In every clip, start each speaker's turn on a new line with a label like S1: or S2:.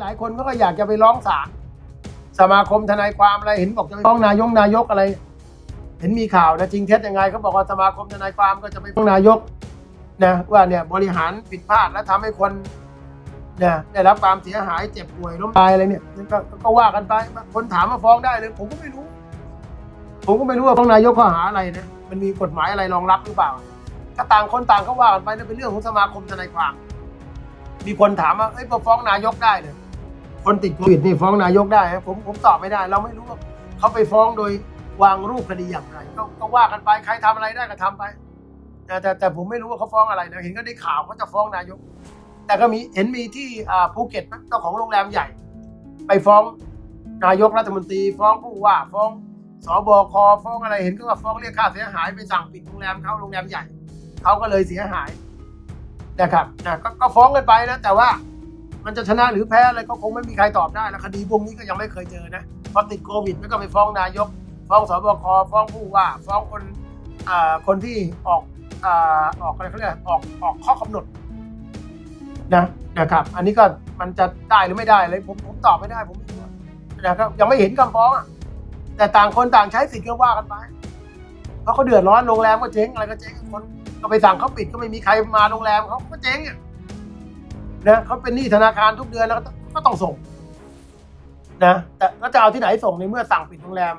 S1: หลาย ๆ คนก็อยากจะไปร้องศาลสมาคมทนายความอะไรเห็นบอกจะไปฟ้องนายกนายกอะไร เห็นมีข่าวนะจริงเท็จยังไงเขาบอกว่าสมาคมทนายความก็จะไปฟ้องนายกนะว่าเนี่ยบริหารผิดพลาดและทำให้คนเนี่ยได้รับความเสียหายเจ็บป่วยล้มตายอะไรเนี่ยก็ก็ก็ว่ากันไปคนถามมาฟ้องได้เลยผมก็ไม่รู้ ผมก็ไม่รู้ว่าฟ้องนายกข้อหาอะไรนะมันมีกฎหมายอะไรรองรับหรือเปล่า ถ้าต่างคนต่างก็ว่ากันไปนั่นเป็นเรื่องของสมาคมทนายความ มีคนถามว่าเอ้ยฟ้องนายกได้เนี่ยคนติดโควิดนี่ฟ้องนายกได้ผมผมตอบไม่ได้ เราไม่รู้ว่าเขาไปฟ้องโดยวางรูปคดีอย่างไรก็ก็ว่ากันไปใครทำอะไรได้ก็ทำไป แต่แต่แต่ผมไม่รู้ว่าเขาฟ้องอะไรนะเห็นก็ได้ข่าวเขาจะฟ้องนายก แต่ก็มีเห็นมีที่ภูเก็ตเจ้าของโรงแรมใหญ่ ไปฟ้องนายกรัฐมนตรี ฟ้องผู้ว่าฟ้องสบคฟ้องอะไรเห็นก็ว่าฟ้องเรียกค่าเสียหายไปสั่งปิดโรงแรมเขาโรงแรมใหญ่เขาก็เลยเสียหาย นะครับนะกก็ฟ้องกันไปนะ แต่ว่ามันจะชนะหรือแพ้อะไรก็คงไม่มีใครตอบได้แล้วคดีพวกนี้ก็ยังไม่เคยเจอนะพอติดโควิดแล้วก็ไปฟ้องนายก ฟ้องสบคฟ้องผู้ว่า ฟ้องคนอ่าคนที่ออกอ่าออกอะไรเขาเรียกออกออกข้อกำหนดนะนะครับ อันนี้ก็มันจะได้หรือไม่ได้เลยผมผมตอบไม่ได้ผมนะครับยังไม่เห็นคำฟ้องอะแต่ต่างคนต่างใช้สิทธิ์ก็ว่ากันไป เพราะเขาเดือดร้อนโรงแรมก็เจ๊งอะไรก็เจ๊งคนก็ไปสั่งเขาปิดก็ไม่มีใครมาโรงแรมเขาก็เจ๊งอะนะเขาเป็นหนี้ธนาคารทุกเดือนแล้วก็ต้องส่งนะแต่ก็จะเอาที่ไหนส่งในเมื่อสั่งปิดโรงแรม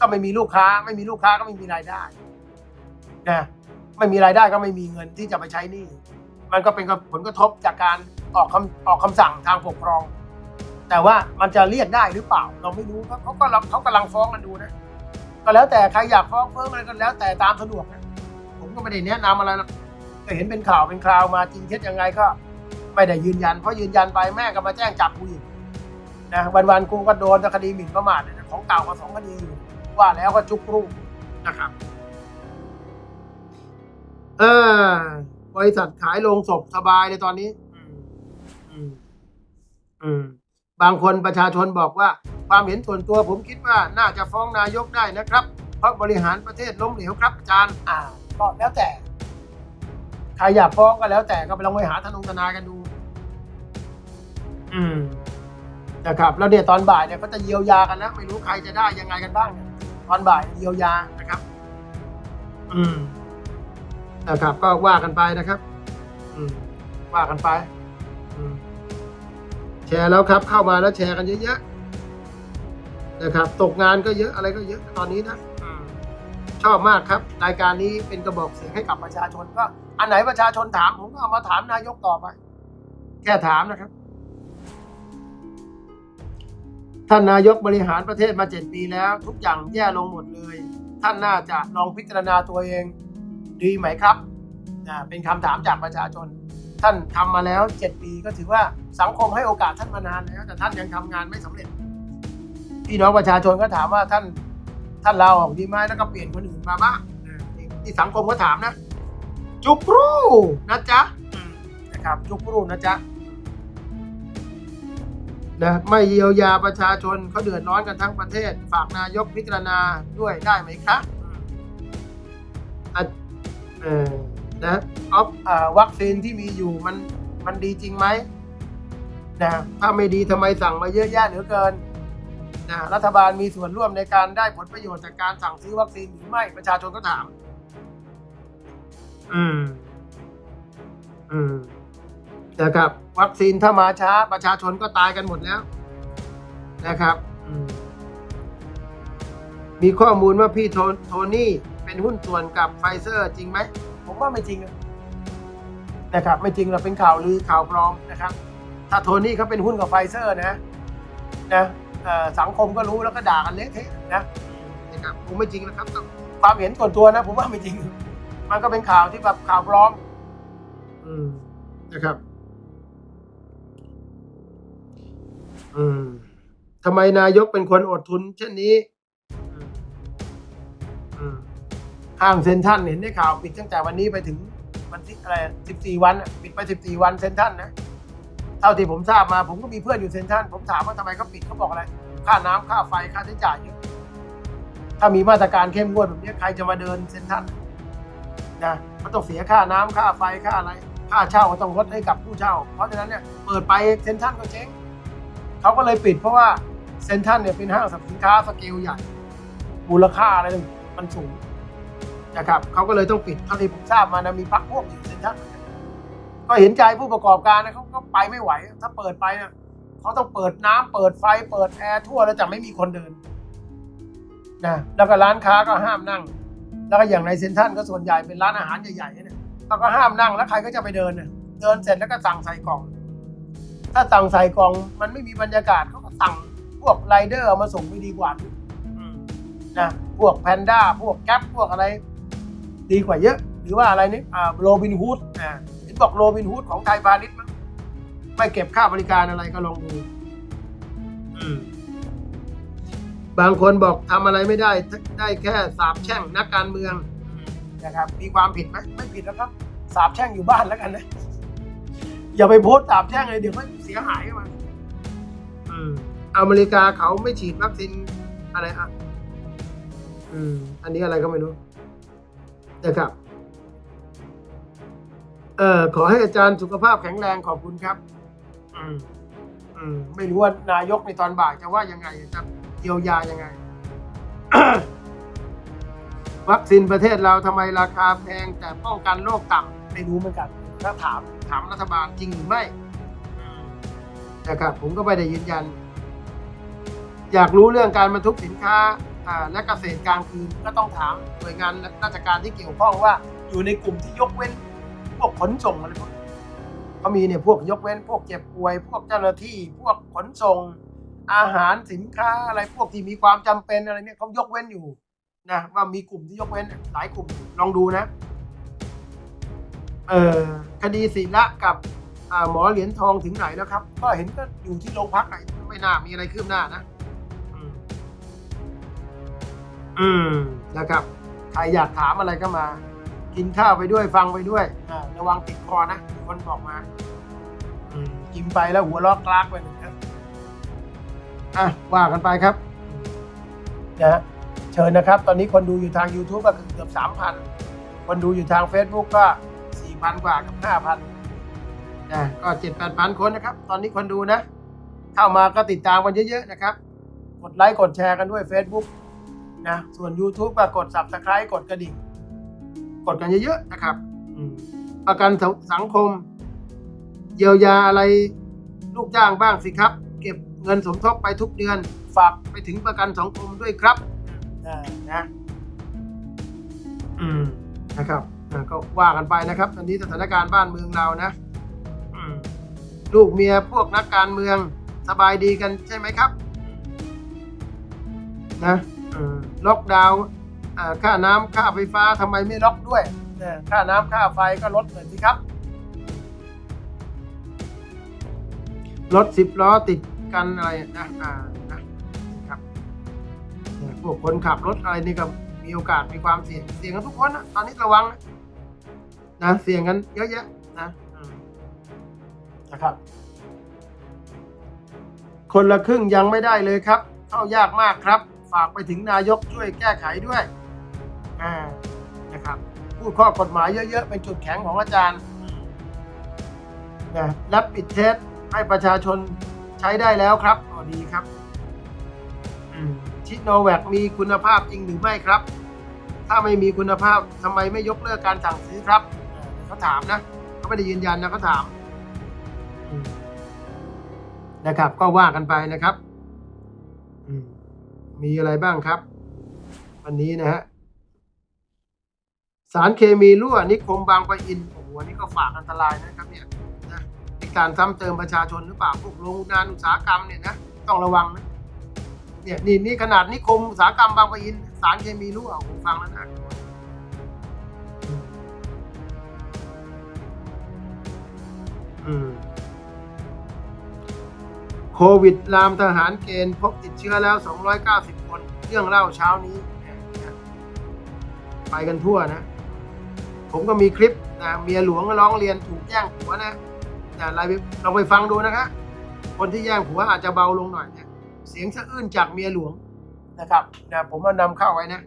S1: ก็ไม่มีลูกค้า ไม่มีลูกค้าก็ไม่มีรายได้นะไม่มีรายได้ก็ไม่มีเงินที่จะไปใช้หนี้มันก็เป็นผลกระทบจากการออกคำออกคำสั่งทางปกครอง แต่ว่ามันจะเรียกได้หรือเปล่า เราไม่รู้เขาเขาก็เขากำลังฟ้องกันดูนะ ก็แล้วแต่ใครอยากฟ้องเพิ่มอะไรก็แล้วแต่ตามสะดวกนะผมก็ไม่ได้แนะนำอะไรหรอกก็เห็นเป็นข่าวเป็นคราวมาจริงเท็จยังไงก็ไม่ได้ยืนยัน เพราะยืนยันไปแม่ก็มาแจ้งจับกูอีกนะวันๆกูก็โดนคดีหมิ่นประมาทเนี่ยนะของเก่าก็สองคดีอยู่ว่าแล้วก็จุกรูปนะครับ เออบริษัทขายโรงศพสบายเลยตอนนี้ อืม อืม อืม บางคนประชาชนบอกว่า ความเห็นส่วนตัวผมคิดว่าน่าจะฟ้องนายกได้นะครับ เพราะบริหารประเทศล้มเหลวครับอาจารย์อ่าก็แล้วแต่ใครอยากฟ้องก็แล้วแต่ก็ไปลองไปหาทนงทนายกันดู อืมนะครับแล้วเดี๋ยวตอนบ่ายเนี่ยก็จะเยียวยากันนะไม่รู้ใครจะได้ยังไงกันบ้าง ตอนบ่ายเยียวยานะครับ อืมนะครับ ก็ว่ากันไปนะครับ อืมว่ากันไป อืมแชร์แล้วครับ เข้ามาแล้วแชร์กันเยอะๆ นะครับ ตกงานก็เยอะอะไรก็เยอะตอนนี้นะอืมชอบมากครับ รายการนี้เป็นกระบอกเสียงให้กับประชาชนก็ อันไหนประชาชนถามผมก็เอามาถามนายกต่อไปแค่ถามนะครับท่านนายกบริหารประเทศมาเจ็ดปีแล้ว ทุกอย่างแย่ลงหมดเลย ท่านน่าจะลองพิจารณาตัวเอง ดีไหมครับอ่าเป็นคำถามจากประชาชน ท่านทำมาแล้วเจ็ดปีก็ถือว่าสังคมให้โอกาสท่านมานานแล้ว แต่ท่านยังทำงานไม่สำเร็จ พี่น้องประชาชนก็ถามว่าท่านท่านลาออกดีไหมแล้วก็เปลี่ยนคนอื่นมาบ้างที่สังคมก็ถามนะ จุกรูนะจ๊ะนะครับจุกรูนะจ๊ะนะไม่เยียวยาประชาชนเขาเดือดร้อนกันทั้งประเทศ ฝากนายกพิจารณาด้วยได้ไหมคะอะเออนะออฟวัคซีนที่มีอยู่มันมันดีจริงไหมนะถ้าไม่ดีทำไมสั่งมาเยอะแยะเหลือเกิน นะรัฐบาลมีส่วนร่วมในการได้ผลประโยชน์จากการสั่งซื้อวัคซีนหรือไม่ประชาชนก็ถาม อืม อืมนะครับ วัคซีนถ้ามาช้า ประชาชนก็ตายกันหมดแล้ว นะครับอืมมีข้อมูลว่าพี่โทโทนี่เป็นหุ้นส่วนกับไฟเซอร์จริงไหม ผมว่าไม่จริงอะนะครับ ไม่จริงเราเป็นข่าวลือข่าวปลอมนะครับ ถ้าโทนี่เขาเป็นหุ้นกับไฟเซอร์นะ นะเอ่อ สังคมก็รู้แล้วก็ด่ากันเละเทะนะนะครับผมไม่จริงนะครับความเห็นส่วนตัวนะ ผมว่าไม่จริง มันก็เป็นข่าวที่แบบข่าวปลอม อืมนะครับ อืมทำไมนายกเป็นคนอดทุน เช่นนี้อห้างเซ็นทรัลเห็นได้ข่าวปิดตั้งแต่วันนี้ไปถึงวันที่อะไรสิบสี่วันปิดไปสิบสี่วันเซ็นทรัลนะ เท่าที่ผมทราบมาผมก็มีเพื่อนอยู่เซ็นทรัลผมถามว่าทำไมเขาปิดเขาบอกอะไร ค่าน้ำค่าไฟค่าใช้จ่ายเยอะถ้ามีมาตรการเข้มงวดแบบนี้ใครจะมาเดินเซ็นทรัลนะมันต้องเสียค่าน้ำค่าไฟค่าอะไร ค่าเช่าก็ต้องลดให้กับผู้เช่า เพราะฉะนั้นเนี่ยเปิดไปเซ็นทรัลก็เจ๊งเขาก็เลยปิดเพราะว่าเซ็นทรัลเนี่ยเป็นห้างสรรพสินค้าสเกลใหญ่มูลค่าอะไรมันสูงนะครับเขาก็เลยต้องปิดเท่าที่ผมทราบมานะมีพักพวกอยู่เซ็นทรัล ก็เห็นใจผู้ประกอบการนะเขาก็ไปไม่ไหว ถ้าเปิดไปเนะเขาต้องเปิดน้ำเปิดไฟ เปิดแอร์ทั่วแล้วจะไม่มีคนเดินนะแล้วก็ร้านค้าก็ห้ามนั่ง แล้วก็อย่างในเซ็นทรัลก็ส่วนใหญ่เป็นร้านอาหารใหญ่ๆเนี่ยเขาก็ห้ามนั่งแล้วใครก็จะไปเดินเนี่ยเดินเสร็จแล้วก็สั่งใส่กล่อง ถ้าสั่งใส่กล่องมันไม่มีบรรยากาศเขาก็สั่งพวกไรเดอร์เอามาส่งไปดีกว่านะพวกแพนด้าพวกแก๊ปพวกอะไร ดีกว่าเยอะ หรือว่าอะไรนี่อ่าโรบินฮูดอ่า เห็นบอกโรบินฮูดของไทยพาณิชย์มั้งไม่เก็บค่าบริการอะไรก็ลองดูอืมบางคนบอกทำอะไรไม่ได้ ได้แค่สาบแช่งนักการเมืองนะครับ มีความผิดไหมไม่ผิดแล้วครับ สาบแช่งอยู่บ้านแล้วกันนะ อย่าไปโพสต์สาบแช่งเลยเดี๋ยวมันเสียหายมาอืมอเมริกาเขาไม่ฉีดวัคซีนอะไรอะ อืม อันนี้อะไรก็ไม่รู้นะครับ เอ่อขอให้อาจารย์สุขภาพแข็งแรงขอบคุณครับ อืมอืมไม่รู้ว่านายกในตอนบ่ายจะว่ายังไงจะเยียวยายังไง วัคซีนประเทศเราทำไมราคาแพงแต่ป้องกันโรคต่ำไม่รู้เหมือนกัน ถ้าถามถามรัฐบาลจริงหรือไม่นะครับผมก็ไม่ได้ยืนยัน อยากรู้เรื่องการบรรทุกสินค้าและเกษตรกลางคืนก็ต้องถามหน่วยงานราชการที่เกี่ยวข้องว่า อยู่ในกลุ่มที่ยกเว้น วกขนส่งอะไรพวกนี้เขามีเนี่ยพวกยกเว้น พวกเจ็บป่วย พวกเจ้าหน้าที่ พวกขนส่ง อาหารสินค้าอะไรพวกที่มีความจำเป็นอะไรเนี่ยเขายกเว้นอยู่นะว่ามีกลุ่มที่ยกเว้นหลายกลุ่มลองดูนะเออคดีศิละกับหมอเหรียญทองถึงไหนแล้วครับ ก็เห็นก็อยู่ที่โรงพักไหนไม่น่ามีอะไรคืบหน้านะอืมนะครับ ใครอยากถามอะไรก็มา กินข้าวไปด้วยฟังไปด้วยอ่าระวังติดคอนะมีคนบอกมาอืมกินไปแล้วหัวลอกกลากไปนะครับอะว่ากันไปครับนะฮะเชิญนะครับ ตอนนี้คนดูอยู่ทาง YouTube ก็เกือบสามพันคนดูอยู่ทาง Facebook ก็สี่พันกว่ากับห้าพันนะก็เจ็ดแปดพันคนนะครับ ตอนนี้คนดูนะ เข้ามาก็ติดตามกันเยอะ ๆ นะครับ กดไลค์กดแชร์กันด้วย Facebook นะส่วน YouTube ก็กด Subscribe กดกระดิ่ง กดกันเยอะๆนะครับอืมประกันสังคม เยียวยาอะไรลูกจ้างบ้างสิครับ เก็บเงินสมทบไปทุกเดือน ฝากไปถึงประกันสังคมด้วยครับอ่านะอืมนะครับอ่าก็ว่ากันไปนะครับ ตอนนี้สถานการณ์บ้านเมืองเรานะอืมลูกเมียพวกนักการเมืองสบายดีกันใช่ไหมครับ นะอืมล็อกดาวน์อ่า ค่าน้ำค่าไฟฟ้าทำไมไม่ล็อกด้วยเนี่ยค่าน้ำค่าไฟก็ลดหน่อยสิครับ รถสิบล้อติดกันอะไรนะอ่านะครับเนี่ยพวกคนขับรถอะไรนี่ก็มีโอกาสมีความเสี่ยง เสี่ยงกันทุกคนนะตอนนี้ระวังนะนะเสี่ยงกันเยอะแยะนะอืมนะครับคนละครึ่งยังไม่ได้เลยครับ เข้ายากมากครับ ฝากไปถึงนายกช่วยแก้ไขด้วยอ่า นะครับพูดข้อกฎหมายเยอะๆ เป็นจุดแข็งของอาจารย์นะรับปิดเทสให้ประชาชนใช้ได้แล้วครับอ๋อดีครับชิโนแวคมีคุณภาพจริงหรือไม่ครับ ถ้าไม่มีคุณภาพทำไมไม่ยกเลิกการสั่งซื้อครับเขาถามนะเขาไม่ได้ยืนยันนะเขาถามมนะครับ ก็ว่ากันไปนะครับมมีอะไรบ้างครับอันนี้นะฮะ สารเคมีรั่วนิคมบางปะอินโอ้โหนนี้ก็ฝากอันตรายนะครับเนี่ยนะเป็นการซ้ำเติมประชาชนหรือเปล่าพวกโรงงานอุตสาหกรรมเนี่ยนะต้องระวังนะเนี่ยนี่นี่ขนาดนิคมอุตสาหกรรมบางปะอิน สารเคมีรั่วผมฟังแล้วนะอืมโควิดลามทหารเกณฑ์พบติดเชื้อแล้ว 290 คน เรื่องเล่าเช้านี้ ไปกันทั่วนะ ผมก็มีคลิปนะเมียหลวงร้องเรียนถูกแย่งผัวนะนะอะไรไปลองไปฟังดูนะครับคนที่แย่งผัวอาจจะเบาลงหน่อยเนะเสียงสะอื้นจากเมียหลวงนะครับนะผมมานำเข้าไว้นะ